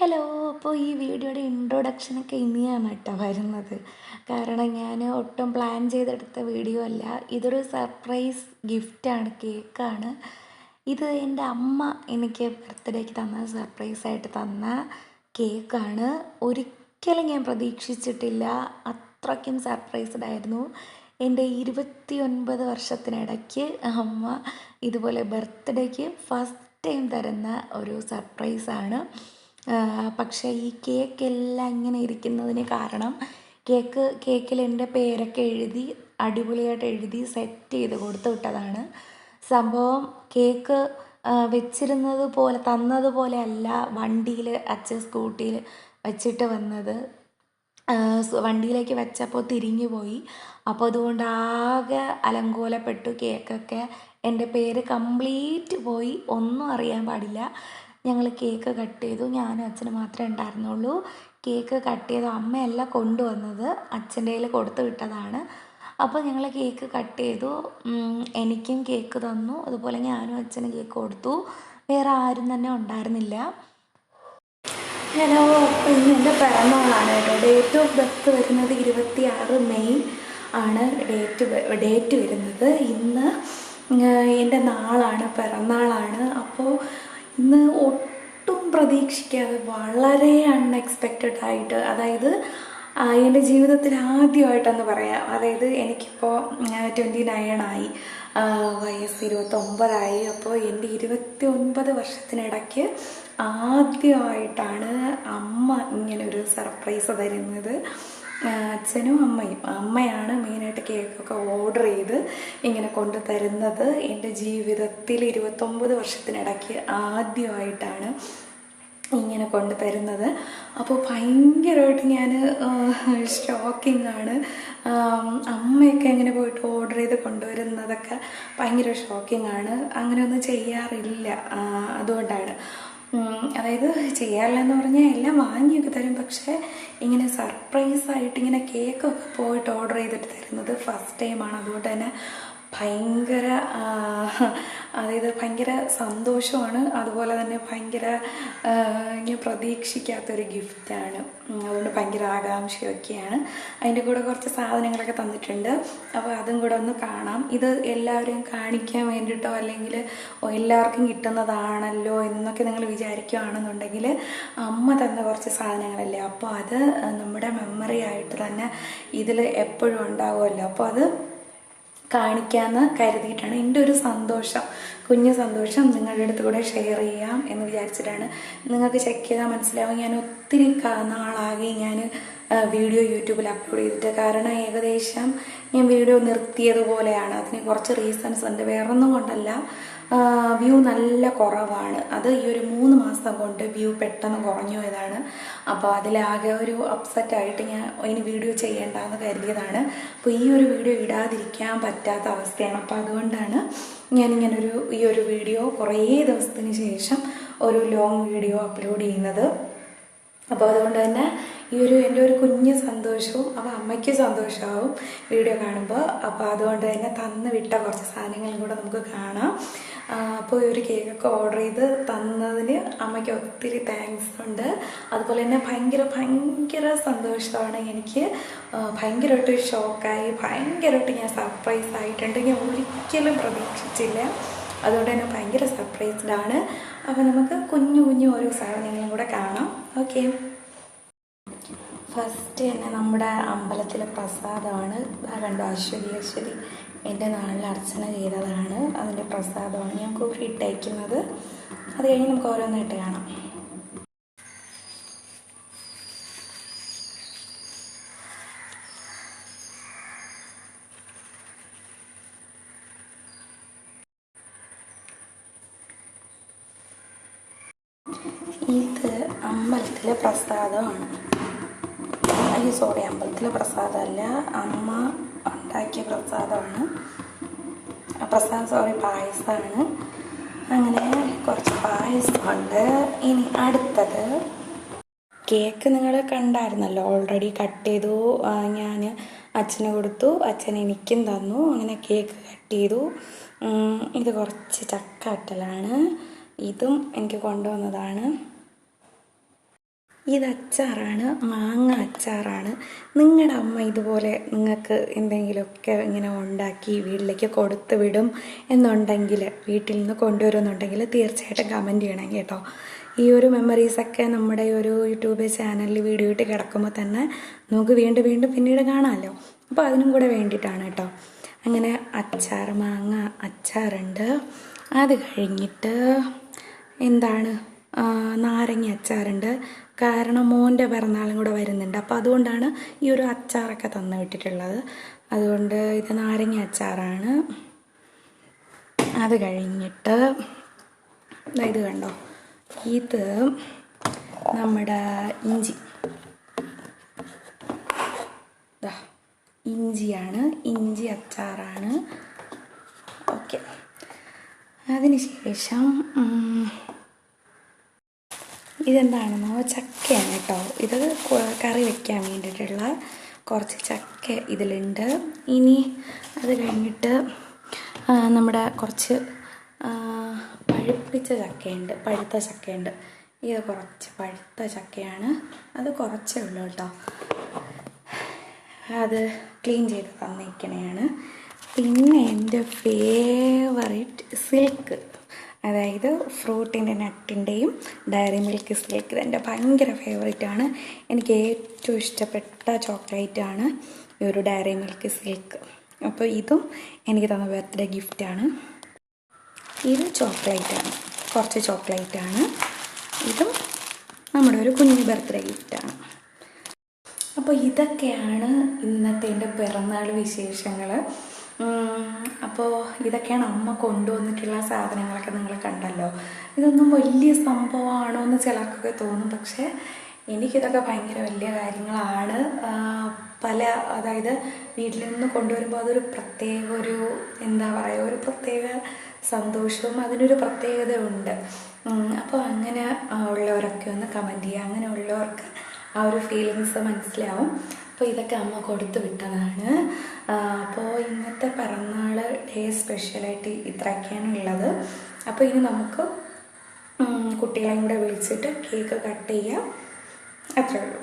Hello അപ്പോൾ ഈ വീഡിയോയുടെ ഇൻട്രൊഡക്ഷനൊക്കെ ഇനിയാണ് കേട്ടോ വരുന്നത്. കാരണം ഞാൻ ഒട്ടും പ്ലാൻ ചെയ്തെടുത്ത വീഡിയോ അല്ല ഇതൊരു സർപ്രൈസ് ഗിഫ്റ്റാണ് കേക്കാണ് ഇത് എന്റെ അമ്മ എനിക്ക് ബർത്ത്ഡേക്ക് തന്ന സർപ്രൈസായിട്ട് തന്ന കേക്കാണ് ഒരിക്കലും ഞാൻ പ്രതീക്ഷിച്ചിട്ടില്ല അത്രയ്ക്കും സർപ്രൈസ്ഡ് ആയിരുന്നു. എന്റെ ഇരുപത്തി ഒൻപത് വർഷത്തിനിടയ്ക്ക് അമ്മ ഇതുപോലെ ബർത്ത്ഡേക്ക് ഫസ്റ്റ് ടൈം തരുന്ന ഒരു സർപ്രൈസാണ് പക്ഷേ ഈ കേക്കെല്ലാം ഇങ്ങനെ ഇരിക്കുന്നതിന് കാരണം കേക്ക് കേക്കിൽ എന്റെ പേരൊക്കെ എഴുതി അടിപൊളിയായിട്ട് എഴുതി സെറ്റ് ചെയ്ത് കൊടുത്തു വിട്ടതാണ്. സംഭവം കേക്ക് വെച്ചിരുന്നത് പോലെ തന്നതുപോലെ അല്ല വണ്ടിയിൽ അച്ഛൻ സ്കൂട്ടിയിൽ വെച്ചിട്ട് വന്നത്. വണ്ടിയിലേക്ക് വെച്ചപ്പോൾ തിരിഞ്ഞു പോയി. അപ്പോൾ അതുകൊണ്ട് ആകെ അലങ്കോലപ്പെട്ടു കേക്കൊക്കെ. എന്റെ പേര് കംപ്ലീറ്റ് പോയി. ഒന്നും അറിയാൻ പാടില്ല. ഞങ്ങൾ കേക്ക് കട്ട് ചെയ്തു. ഞാനും അച്ഛനും മാത്രമേ ഉണ്ടായിരുന്നുള്ളൂ. കേക്ക് കട്ട് ചെയ്തു അമ്മയല്ല കൊണ്ടുവന്നത്. അച്ഛന്റെ കയ്യിൽ കൊടുത്തു വിട്ടതാണ്. അപ്പോൾ ഞങ്ങൾ കേക്ക് കട്ട് ചെയ്തു. എനിക്കും കേക്ക് തന്നു. അതുപോലെ ഞാനും അച്ഛനും കേക്ക് കൊടുത്തു. വേറെ ആരും തന്നെ ഉണ്ടായിരുന്നില്ല. ഹലോ എന്റെ പിറന്നാളാണ് കേട്ടോ. ഡേറ്റ് ഓഫ് ബർത്ത് വരുന്നത് ഇരുപത്തി ആറ് മെയ് ആണ് ഡേറ്റ് ഡേറ്റ് വരുന്നത്. ഇന്ന് എന്റെ നാളാണ് പിറന്നാളാണ്. അപ്പോൾ ഇന്ന് ഒട്ടും പ്രതീക്ഷിക്കാതെ വളരെ അൺഎക്സ്പെക്റ്റഡ് ആയിട്ട് അതായത് എന്റെ ജീവിതത്തിൽ ആദ്യമായിട്ടെന്ന് പറയാം. അതായത് എനിക്കിപ്പോൾ ട്വന്റി നയനായി വയസ്സ് ഇരുപത്തൊമ്പതായി. അപ്പോൾ എന്റെ ഇരുപത്തി ഒൻപത് വർഷത്തിനിടയ്ക്ക് ആദ്യമായിട്ടാണ് അമ്മ ഇങ്ങനൊരു സർപ്രൈസ് തരുന്നത്. അച്ഛനും അമ്മയും. അമ്മയാണ് മെയിനായിട്ട് കേക്കൊക്കെ ഓർഡർ ചെയ്ത് ഇങ്ങനെ കൊണ്ടു തരുന്നത്. എന്റെ ജീവിതത്തിൽ ഇരുപത്തൊമ്പത് വർഷത്തിനിടയ്ക്ക് ആദ്യമായിട്ടാണ് ഇങ്ങനെ കൊണ്ടു തരുന്നത്. അപ്പോൾ ഭയങ്കരമായിട്ട് ഞാൻ ഷോക്കിംഗ് ആണ് അമ്മയൊക്കെ ഇങ്ങനെ പോയിട്ട് ഓർഡർ ചെയ്ത് കൊണ്ടുവരുന്നതൊക്കെ ഭയങ്കര ഷോക്കിംഗ് ആണ് അങ്ങനെയൊന്നും ചെയ്യാറില്ല. അതുകൊണ്ടാണ്. അതായത് ചെയ്യാറില്ലെന്ന് പറഞ്ഞാൽ എല്ലാം വാങ്ങിയൊക്കെ തരും. പക്ഷേ ഇങ്ങനെ സർപ്രൈസ് ആയിട്ട് ഇങ്ങനെ കേക്കൊക്കെ പോയിട്ട് ഓർഡർ ചെയ്തിട്ട് തരുന്നത് ഫസ്റ്റ് ടൈമാണ് അതുകൊണ്ട് തന്നെ ഭയങ്കര അതായത് ഭയങ്കര സന്തോഷമാണ്. അതുപോലെ തന്നെ ഭയങ്കര ഞാൻ പ്രതീക്ഷിക്കാത്തൊരു ഗിഫ്റ്റാണ്. അതുകൊണ്ട് ഭയങ്കര ആകാംക്ഷയൊക്കെയാണ്. അതിന്റെ കൂടെ കുറച്ച് സാധനങ്ങളൊക്കെ തന്നിട്ടുണ്ട്. അപ്പോൾ അതും കൂടെ ഒന്ന് കാണാം. ഇത് എല്ലാവരെയും കാണിക്കാൻ വേണ്ടിയിട്ടോ അല്ലെങ്കിൽ എല്ലാവർക്കും കിട്ടുന്നതാണല്ലോ എന്നൊക്കെ നിങ്ങൾ വിചാരിക്കുകയാണെന്നുണ്ടെങ്കിൽ അമ്മ തന്ന കുറച്ച് സാധനങ്ങളല്ലേ. അപ്പോൾ അത് നമ്മുടെ മെമ്മറി ആയിട്ട് തന്നെ ഇതിൽ എപ്പോഴും ഉണ്ടാവുമല്ലോ. അപ്പോൾ അത് കാണിക്കാമെന്ന് കരുതിയിട്ടാണ്. എന്റെ ഒരു സന്തോഷം കുഞ്ഞു സന്തോഷം നിങ്ങളുടെ അടുത്ത് കൂടെ ഷെയർ ചെയ്യാം എന്ന് വിചാരിച്ചിട്ടാണ്. നിങ്ങൾക്ക് ചെക്ക് ചെയ്താൽ മനസ്സിലാവും ഞാൻ ഒത്തിരി നാളാകെ ഞാൻ വീഡിയോ യൂട്യൂബിൽ അപ്ലോഡ് ചെയ്തിട്ട്. കാരണം ഏകദേശം ഞാൻ വീഡിയോ നിർത്തിയതുപോലെയാണ്. അതിന് കുറച്ച് റീസൺസ് ഉണ്ട്. വേറൊന്നും കൊണ്ടല്ല. വ്യൂ നല്ല കുറവാണ്. അത് ഈ ഒരു മൂന്ന് മാസം കൊണ്ട് വ്യൂ പെട്ടെന്ന് കുറഞ്ഞു പോയതാണ് അപ്പോൾ അതിലാകെ ഒരു അപ്സെറ്റ് ആയിട്ട് ഞാൻ ഇനി വീഡിയോ ചെയ്യേണ്ടെന്ന് കരുതിയതാണ്. അപ്പോൾ ഈ ഒരു വീഡിയോ ഇടാതിരിക്കാൻ പറ്റാത്ത അവസ്ഥയാണ്. അപ്പോൾ അതുകൊണ്ടാണ് ഞാനിങ്ങനൊരു ഈ ഒരു വീഡിയോ കുറേ ദിവസത്തിന് ശേഷം ഒരു ലോങ് വീഡിയോ അപ്ലോഡ് ചെയ്യുന്നത്. അപ്പോൾ അതുകൊണ്ട് തന്നെ ഈ ഒരു എന്റെ ഒരു കുഞ്ഞ് സന്തോഷവും അപ്പോൾ അമ്മയ്ക്ക് സന്തോഷമാവും വീഡിയോ കാണുമ്പോൾ അപ്പോൾ അതുകൊണ്ട് തന്നെ തന്നു വിട്ട കുറച്ച് സാധനങ്ങളും കൂടെ നമുക്ക് കാണാം. അപ്പോൾ ഈ ഒരു കേക്കൊക്കെ ഓർഡർ ചെയ്ത് തന്നതിന് അമ്മയ്ക്ക് ഒത്തിരി താങ്ക്സ് ഉണ്ട്. അതുപോലെ തന്നെ ഭയങ്കര ഭയങ്കര സന്തോഷമാണ് എനിക്ക്. ഭയങ്കരമായിട്ട് ഷോക്കായി ഭയങ്കരമായിട്ട് ഞാൻ സർപ്രൈസ് ആയിട്ടുണ്ട്. ഞാൻ ഒരിക്കലും പ്രതീക്ഷിച്ചില്ല. അതുകൊണ്ട് തന്നെ ഭയങ്കര സർപ്രൈസ്ഡ് ആണ്. അപ്പോൾ നമുക്ക് കുഞ്ഞു കുഞ്ഞു ഓരോ സാധനങ്ങളും കൂടെ കാണാം. ഓക്കെ ഫസ്റ്റ് തന്നെ നമ്മുടെ അമ്പലത്തിലെ പ്രസാദമാണ്. കണ്ടു? അശ്വതി അശ്വതി. എന്റെ നാളിൽ അർച്ചന ചെയ്തതാണ് അതിന്റെ പ്രസാദമാണ്. ഞാൻ കൂടി ഇട്ടയക്കുന്നത് അത് കഴിഞ്ഞ് നമുക്ക് ഓരോന്നായിട്ട് കാണാം. ഇത് അമ്പലത്തിലെ പ്രസാദമാണ്. സോറി അമ്പലത്തിലെ പ്രസാദമല്ല. അമ്മ ഉണ്ടാക്കിയ പ്രസാദമാണ്. പ്രസാദം സോറി പായസമാണ്. അങ്ങനെ കുറച്ച് പായസമുണ്ട്. ഇനി അടുത്തത്. കേക്ക് നിങ്ങൾ കണ്ടായിരുന്നല്ലോ ഓൾറെഡി കട്ട് ചെയ്തു. ഞാൻ അച്ഛന് കൊടുത്തു. അച്ഛൻ എനിക്കും തന്നു. അങ്ങനെ കേക്ക് കട്ട് ചെയ്തു. ഇത് കുറച്ച് ചക്ക ഇതും എനിക്ക് കൊണ്ടുവന്നതാണ്. ഇത് അച്ചാറാണ് മാങ്ങ അച്ചാറാണ് നിങ്ങളുടെ അമ്മ ഇതുപോലെ നിങ്ങൾക്ക് എന്തെങ്കിലുമൊക്കെ ഇങ്ങനെ ഉണ്ടാക്കി വീട്ടിലേക്ക് കൊടുത്തു വിടും എന്നുണ്ടെങ്കിൽ വീട്ടിൽ നിന്ന് കൊണ്ടുവരുമെന്നുണ്ടെങ്കിൽ തീർച്ചയായിട്ടും കമന്റ് ചെയ്യണം കേട്ടോ. ഈ ഒരു മെമ്മറീസൊക്കെ നമ്മുടെ ഒരു യൂട്യൂബ് ചാനലിൽ വീഡിയോ ഇട്ട് കിടക്കുമ്പോൾ തന്നെ നമുക്ക് വീണ്ടും വീണ്ടും പിന്നീട് കാണാമല്ലോ അപ്പോൾ അതിനും കൂടെ വേണ്ടിയിട്ടാണ് കേട്ടോ. അങ്ങനെ അച്ചാർ മാങ്ങ അച്ചാറുണ്ട്. അത് കഴിഞ്ഞിട്ട് എന്താണ്? നാരങ്ങ അച്ചാറുണ്ട്. കാരണം മോന്റെ പിറന്നാളും കൂടെ വരുന്നുണ്ട്. അപ്പോൾ അതുകൊണ്ടാണ് ഈ ഒരു അച്ചാറൊക്കെ തന്നു വിട്ടിട്ടുള്ളത്. അതുകൊണ്ട് ഇത് നാരങ്ങ അച്ചാറാണ്. അത് കഴിഞ്ഞിട്ട് ഇത് കണ്ടോ? ഇത് നമ്മുടെ ഇഞ്ചി. ഇഞ്ചിയാണ്. ഇഞ്ചി അച്ചാറാണ്. ഓക്കെ. അതിനുശേഷം ഇതെന്താണെന്നോ ചക്കയാണ് കേട്ടോ. ഇത് കറി വെക്കാൻ വേണ്ടിയിട്ടുള്ള കുറച്ച് ചക്ക ഇതിലുണ്ട്. ഇനി അത് കഴിഞ്ഞിട്ട് നമ്മുടെ കുറച്ച് പഴുപ്പിച്ച ചക്കയുണ്ട്. പഴുത്ത ചക്കയുണ്ട്. ഇത് കുറച്ച് പഴുത്ത ചക്കയാണ്. അത് കുറച്ചേ ഉള്ളൂ കേട്ടോ. അത് ക്ലീൻ ചെയ്ത് തന്നിരിക്കണയാണ്. പിന്നെ എന്റെ ഫേവറേറ്റ് സിൽക്ക് അതായത് ഫ്രൂട്ടിന്റെ നട്ടിന്റെയും ഡയറി മിൽക്ക് സിൽക്ക് ഇതെന്റെ ഭയങ്കര ഫേവറേറ്റ് ആണ് എനിക്ക് ഏറ്റവും ഇഷ്ടപ്പെട്ട ചോക്ലേറ്റ് ആണ് ഈ ഒരു ഡയറി മിൽക്ക് സിൽക്ക്. അപ്പോൾ ഇതും എനിക്ക് തന്ന ബർത്ത്ഡേ ഗിഫ്റ്റാണ്. ഇത് ചോക്ലേറ്റ് ആണ് കുറച്ച് ചോക്ലേറ്റ് ആണ് ഇതും നമ്മുടെ ഒരു കുഞ്ഞു ബർത്ത്ഡേ ഗിഫ്റ്റാണ്. അപ്പോൾ ഇതൊക്കെയാണ് ഇന്നത്തെ എന്റെ പിറന്നാൾ വിശേഷങ്ങൾ. അപ്പോൾ ഇതൊക്കെയാണ് അമ്മ കൊണ്ടുവന്നിട്ടുള്ള സാധനങ്ങളൊക്കെ നിങ്ങൾ കണ്ടല്ലോ. ഇതൊന്നും വലിയ സംഭവമാണോ എന്ന് ചിലർക്കൊക്കെ തോന്നും. പക്ഷേ എനിക്കിതൊക്കെ ഭയങ്കര വലിയ കാര്യങ്ങളാണ്. പല അതായത് വീട്ടിൽ നിന്ന് കൊണ്ടുവരുമ്പോൾ അതൊരു പ്രത്യേക ഒരു എന്താ പറയുക ഒരു പ്രത്യേക സന്തോഷവും അതിനൊരു പ്രത്യേകത ഉണ്ട് അപ്പോൾ അങ്ങനെ ഉള്ളവരൊക്കെ ഒന്ന് കമന്റ് ചെയ്യുക. അങ്ങനെ ഉള്ളവർക്ക് ആ ഒരു ഫീലിങ്സ് മനസ്സിലാവും. അപ്പോൾ ഇതൊക്കെ അമ്മ കൊടുത്തു വിട്ടതാണ്. അപ്പോൾ ഇന്നത്തെ പിറന്നാൾ ഡേ സ്പെഷ്യലായിട്ട് ഇത്രയൊക്കെയാണ് ഉള്ളത്. അപ്പോൾ ഇനി നമുക്ക് കുട്ടികളെയും കൂടെ വിളിച്ചിട്ട് കേക്ക് കട്ട് ചെയ്യാം. അത്രേ ഉള്ളൂ.